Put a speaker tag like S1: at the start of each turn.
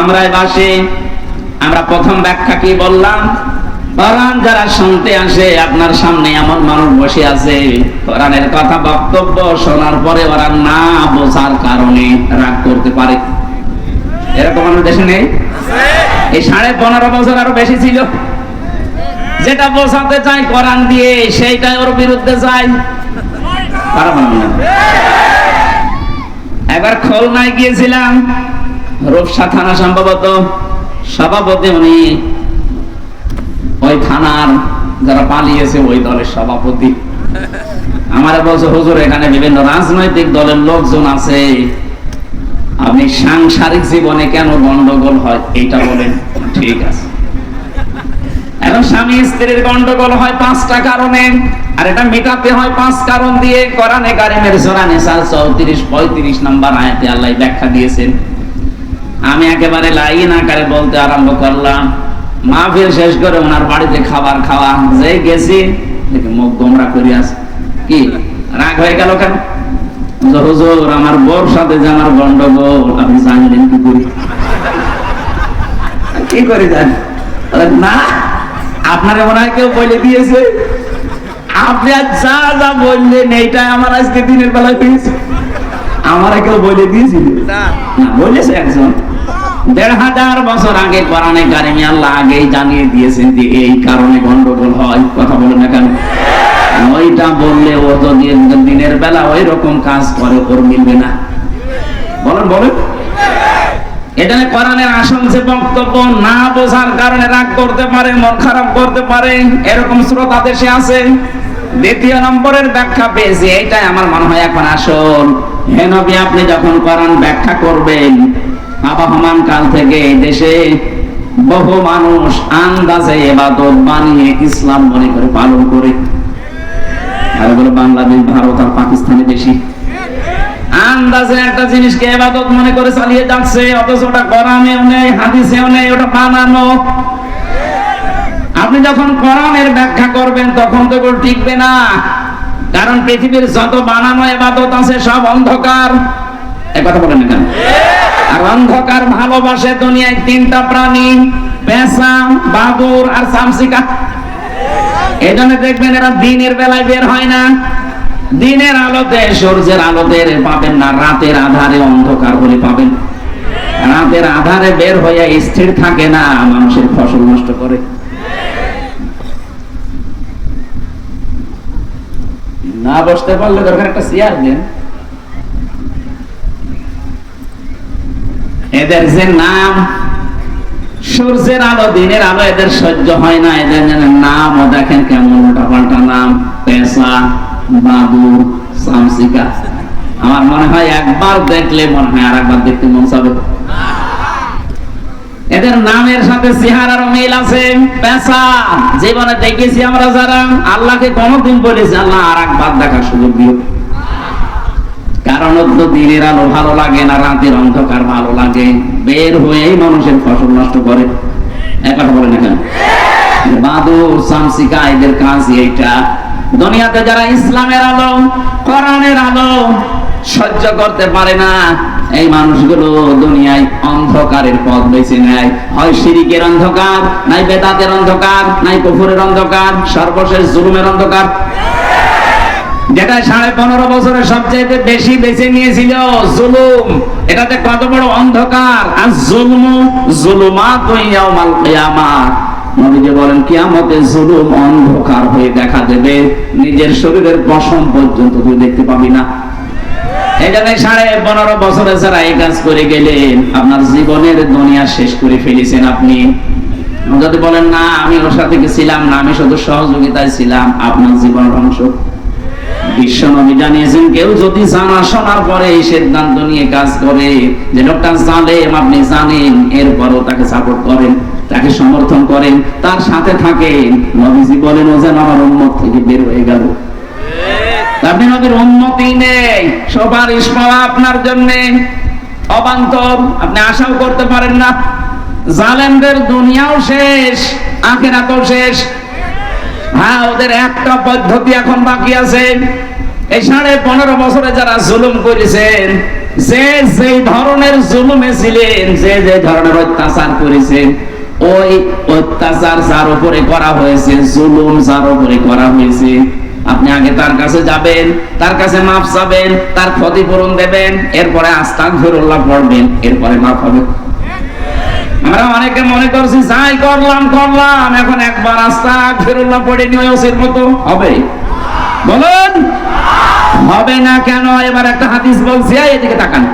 S1: ধামরায় বাসে। আমরা প্রথম ব্যাখ্যা কি বললাম? কোরআন যারা শুনতে আসে, আপনার সামনে এমন মানুষ বসে আছে। কোরআনের কথা বক্তব্য শোনার পরে ওরা না বোঝার কারণে রাগ করতে পারে। এরকম দেশে নেই? এই সাড়ে পনেরো বছর আরও বেশি ছিল। যেটা বোঝাতে চাই কোরআন দিয়ে, সেইটাই ওর বিরুদ্ধে যায়। পারা মানে না একবার খুলনায় গিয়েছিলাম। রূপসা থানা সম্ভবত সভাপতি উনি ওই থানার যারা পালিয়েছে ওই দলের সভাপতি। আমার বলছে, হুজুর, এখানে বিভিন্ন রাজনৈতিক দলের লোকজন আছে। আপনি সাংসারিক জীবনে কেন গন্ডগোল হয়? এইটা বলেন। ঠিক আছে। এখন স্বামী স্ত্রীর গন্ডগোল হয় পাঁচটা কারণে, আর এটা মেটাতে হয় পাঁচ কারণ দিয়ে। কোরআনে কারিমের সূরা নিসা 34 35 নাম্বার আয়াতে আল্লাহ ব্যাখ্যা দিয়েছেন। আমি একেবারে লাইন আকারে বলতে আরম্ভ করলাম। মাহফিল শেষ করে ওনার বাড়িতে খাবার খাওয়া যে গেছি দেখে মুখ গোমরা করি আছে। কি রাগ হয়ে গেল কেন? হুজুর আমার বউর সাথে যে আমার গন্ডগোল আপনি জানলেন কি করি। কি করে জানেন না আপনারা মনে হয় কেউ বলে দিয়েছে। আপনি আর যা যা বললেন এইটাই আমার আজকে দিনের বেলা হয়েছে। আমার কেউ বলে দিয়েছিল? না বলেছে একজন। দেড় হাজার বছর আগে কোরআনে কারিমি আল্লাহ আগেই জানিয়ে দিয়েছেন যে এই কারণে গন্ডগোল হয়। কথা বলে না কেন? ওইটা বললে ও দিনের বেলা ওই রকম কাজ করে, ওর মিলবে না। বলেন বলেন। এটা কোরআনের আসল বক্তব্য না বোঝার কারণে রাগ করতে পারে, মন খারাপ করতে পারে, এরকম শ্রোতা দেশে আছে। দ্বিতীয় নম্বরের ব্যাখ্যা পেয়েছি, এইটাই আমার মনে হয় এখন আসল। হে নবী, আপনি যখন কোরআন ব্যাখ্যা করবেন আবহমান কাল থেকে এই দেশে বহু মানুষ আন্দাজে এবাদত বানিয়ে ইসলাম মনে করে পালন করে। আর এগুলো বাংলাদেশ, ভারত আর পাকিস্তানে বেশি। আন্দাজে একটা জিনিসকে এবাদত মনে করে চালিয়ে যাচ্ছে, অথচ ওটা কোরআনেও নেই, হাদিসেও নেই, ওটা বানানো আপনি যখন কোরআনের ব্যাখ্যা করবেন, তখন তো টিকবে না। কারণ পৃথিবীর যত বানানো এবাদত আছে, সব অন্ধকার। এ কথা বলেন কেন? আর অন্ধকার ভালোবাসে দুনিয়ায় তিনটা প্রাণী পেশা বাদুর আর সামসিকা। এই জন্য দেখবেন এরা দিনের বেলায় বের হয় না। দিনের আলোতে, সূর্যের আলোতে পাবেন না। রাতের আধারে অন্ধকার বলে পাবেন। রাতের আধারে বের হয়ে স্থির থাকে না, মানুষের ফসল নষ্ট করে। না বসতে পারলে দরকার একটা চেয়ার দেন এদের যে নাম, সূর্যের আলো, দিনের আলো এদের সহ্য হয় না। এদের যেন নামও দেখেন কেমন উল্টা পাল্টা নাম। পেশা বাবু সামসিকা। আমার মনে হয় একবার দেখলে মনে হয় আর একবার দেখতে মন চাবে। এদের নামের সাথে চেহারার মিল আছে। পেশা জীবনে দেখেছি আমরা যারা। আল্লাহকে কোনদিন বলেছি আল্লাহ আর একবার দেখার সুযোগ দিও। কারণ তো দিনের আলো ভালো লাগে না, রাতের অন্ধকার ভালো লাগে। বের হয়েই মানুষের ফসল নষ্ট করে। এক কথা বলে না কেন বাদুর এদের কাজ এইটা। দুনিয়াতে যারা ইসলামের আলো, কোরআনের আলো সহ্য করতে পারে না, এই মানুষগুলো দুনিয়ায় অন্ধকারের পথ বেছে নেয়। হয় শিরিকের অন্ধকার, নাই বেদাতের অন্ধকার, নাই কুফুরের অন্ধকার, সর্বশেষ জুলুমের অন্ধকার। যেটা সাড়ে পনেরো বছরের সবচেয়ে বেশি বেছে নিয়েছিল, জুলুম। এটাতে কত বড় অন্ধকার। আর নবীজি বলেন জুলুম অন্ধকার হয়ে দেখা দেবে। নিজের শরীরের পর্যন্ত তুই দেখতে পাবি না। এই সাড়ে পনেরো বছরে যারা এই কাজ করে গেলেন, আপনার জীবনের দুনিয়া শেষ করে ফেলেছেন আপনি। যদি বলেন, না, আমি ওর সাথে ছিলাম না, আমি শুধু সহযোগিতায় ছিলাম, আপনার জীবন ধ্বংস বিশ্ব নবী জানিয়েছেন, কেউ যদি জানা শোনার পরে এই সিদ্ধান্ত নিয়ে কাজ করে যে লোকটা জালেম, আপনি জানেন, এরপরও তাকে সাপোর্ট করেন, তাকে সমর্থন করেন, তার সাথে থাকেন। নবীজি বলেন, ও যেন আমার উন্মত থেকে বের হয়ে গেল। আপনি নবীর উন্নতি নেই সুপারিশ পাওয়া আপনার জন্য। অবান্তর, আপনি আশাও করতে পারেন না। জালেমদের দুনিয়াও শেষ, আখেরাতও শেষ। হ্যাঁ ওদের একটা পদ্ধতি এখন বাকি আছে। এই সাড়ে পনেরো বছরে যারা জুলুম করেছেন, যে যে ধরনের জুলুমে ছিলেন, যে যে ধরনের অত্যাচার করেছেন, ওই অত্যাচার যার উপরে করা হয়েছে, জুলুম যার উপরে করা হয়েছে। আপনি আগে তার কাছে যাবেন, তার কাছে মাপ চাবেন, তার ক্ষতিপূরণ দেবেন, এরপরে আস্তাক ফিরুল্লাহ পড়বেন, এরপরে মাপ হবে। আমরা অনেকে মনে করছি, যাই করলাম করলাম। এখন একবার আস্তা ফেরুল্লাহ পড়ে নিয়ে ওসির মতো। হবে? বলুন? হবে না কেন? এবার একটা হাদিস বলছি এদিকে তাকান।